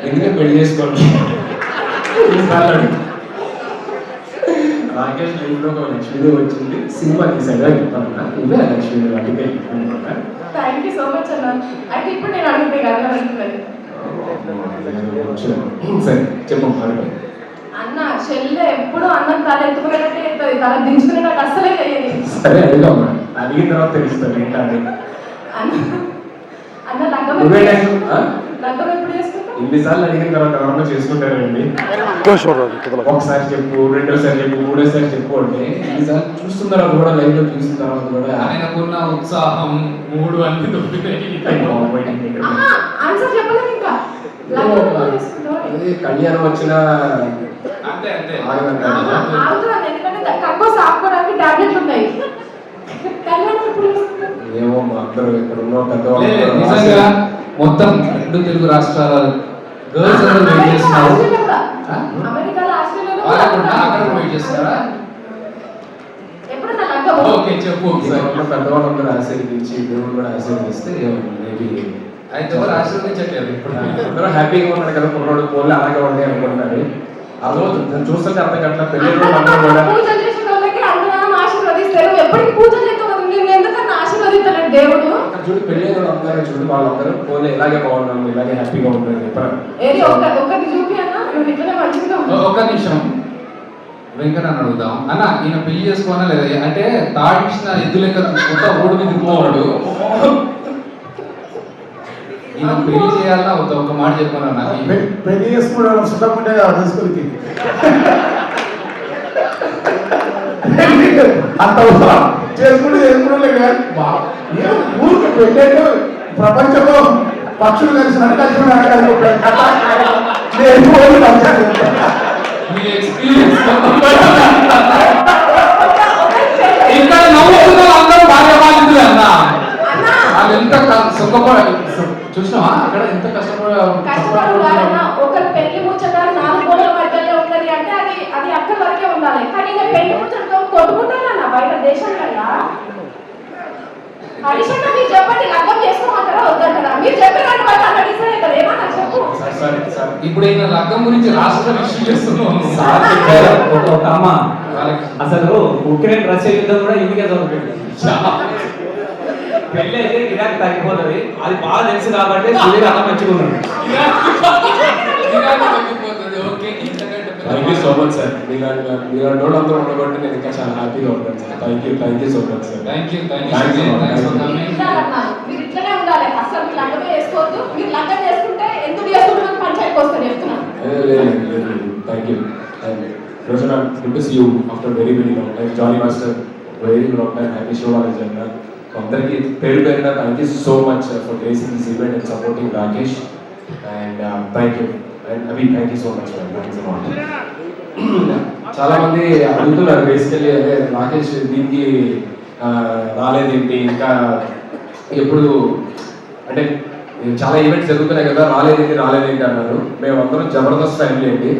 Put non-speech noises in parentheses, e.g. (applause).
ఎందుకంటే పెళ్ళి చేసుకోండి. రాకేష్ లైఫ్లో ఒక లక్ష్మీదేవి వచ్చింది. సినిమా తీసాడు అని చెప్పాను ఇవే లక్ష్మీదేవి అందుకే థ్యాంక్ యూ సో మచ్ అన్న. ఇప్పుడు నేను అడిగితే కదా సరే చెప్పు అన్న చెల్లె ఎప్పుడు అన్నం తల ఎత్తుకునేటట్టే ఎత్తుంది తల దించుకునేటట్టు అస్సలే చేయదు సరే అడిగిన తర్వాత తెలుస్తుంది ఏంటని అన్న అన్న లగ్గం ఇన్నిసార్లు అడిగిన తర్వాత ఎవరన్నా చేసుకుంటారండి? ఒకసారి చెప్పు రెండోసారి చెప్పు మూడోసారి చెప్పు అంటే ఇన్నిసార్లు చూస్తున్న తర్వాత కూడా లైవ్లో చూసిన తర్వాత కూడా. ఆయనకున్న ఉత్సాహం మూడు అన్ని దొబ్బినాయి కళ్యాణం వచ్చిన అంతే అంతే? ఏమో మా అందరూ ఇక్కడ ఉన్న పెద్దవాళ్ళు మొత్తం రెండు తెలుగు రాష్ట్రాల గర్ల్స్ అందరూ వెయిట్ చేస్తున్నారు. కూడా. కూడా కూడా అక్కడ కూడా వెయిట్ చేస్తున్నారా? ఓకే చెప్పు ఒకసారి. పెద్దవాళ్ళందరూ ఆశీర్వదించి దేవుడు కూడా ఆశీర్వదిస్తే మేబీ అయితే ఎవరు ఆశీర్వదించట్లేదు? ఇప్పుడు హ్యాపీగా కదా కుర్రోడు పోలే అలాగే ఉండే చూస్తుంటే అర్థం కట్ల కూడా నేను దేవుడు? చూడు పెళ్ళి అయిన వాళ్ళు అందరూ చూడు వాళ్ళందరూ పోలే ఇలాగే బాగున్నాం ఇలాగే హ్యాపీగా ఉంటారు చెప్పారు? ఏది ఒక్క ఒక్కటి చూపి అన్న నువ్వు ఇట్లనే మంచిగా ఓ- ఉన్నావు. ఒక్క నిమిషం. వెంకట అని అడుగుదాం. అన్న ఈయన పెళ్ళి చేసుకోనా లేదా? అంటే తాడిసిన ఎద్దు లెక్క కొత్త రోడ్డు మీద తిరుగుతున్నాడు ఈయన పెళ్ళి చేయాలన్నా వద్దా ఒక మాట చెప్పాను పె- పెళ్ళి చేసుకున్నాడు సుఖముంటే చేసుకుని (laughs) అంత అవసరం. చేసుకుంటే చేసుకునే కానీ ఊరికి పెళ్ళంటే ప్రపంచంలో పక్షులు (laughs) నేను కలిసాను. మీ ఎక్స్పీరియన్స్ (laughs) ఇక్కడ నవ్వుతున్న అందరూ భార్య బాధితులే అన్న. వాళ్ళు ఎంత సుఖపడ చూసినావా? అక్కడ ఎంత కష్టపడ కష్టపడు కాదన్న ఒకరి పెళ్ళి ముచ్చట నాలుగు గోడల మధ్యలో ఉన్నది అంటే అది అది అక్కడి వరకే ఉండాలి. కానీ నేను పెళ్ళి ముచ్చటతో కొట్టుకుంటానన్న బయట దేశంలో హరీష్ మీరు చెప్పండి లగ్గం చేసుకోమంటారా వద్దంటారా మీరు చెప్పారంటే వాళ్ళు అక్కడ డిసైడ్ అవుతారు ఏమన్నా చెప్పు సార్ సార్ సార్ ఇప్పుడు ఈయన లగ్గం గురించి రాష్ట్రం ఇష్యూ చేస్తున్నాం ఒక అమ్మ అసలు ఉక్రెయిన్ రష్యా యుద్ధం కూడా ఇందుకే జరుగుతుంది పెళ్ళి అయితే ఇరాక్ తగ్గిపోతుంది అది బాగా తెలుసు కాబట్టి మంచిగా ఉన్నాడు ఇలాంటి తగ్గిపోతుంది ఓకే ఇంతకంటే పెద్ద thank you so much sir మీలాంటి మీలాంటి వాళ్ళు అందరూ ఉండబట్టి నేను ఇంకా చాలా హ్యాపీగా ఉంటాను sir thank you thank you so much sir thank you thank you మీరు ఇట్లనే ఉండాలి. అసలు మీరు లగ్గమే చేసుకోవద్దు. మీరు లగ్గం చేసుకుంటే ఎందుకు చేసుకుంటున్నాను పంచాయతీ వస్తాను చెప్తున్నాను థ్యాంక్ యూ రోజున good to see you after very very long time Johnny master very long time happy show వాళ్ళ జన అందరికీ పేరు పేరున thank you so much for gracing this event and supporting Rakesh and thank you thank you so much చాలా మంది అడుగుతున్నారు basically అదే రాకేష్ దీనికి రాలేదేంటి? ఇంకా ఎప్పుడు అంటే చాలా ఈవెంట్స్ జరుగుతున్నాయి కదా రాలేదేంటి రాలేదేంటి అన్నారు. మేము అందరం జబర్దస్త్ ఫ్యామిలీ అండి.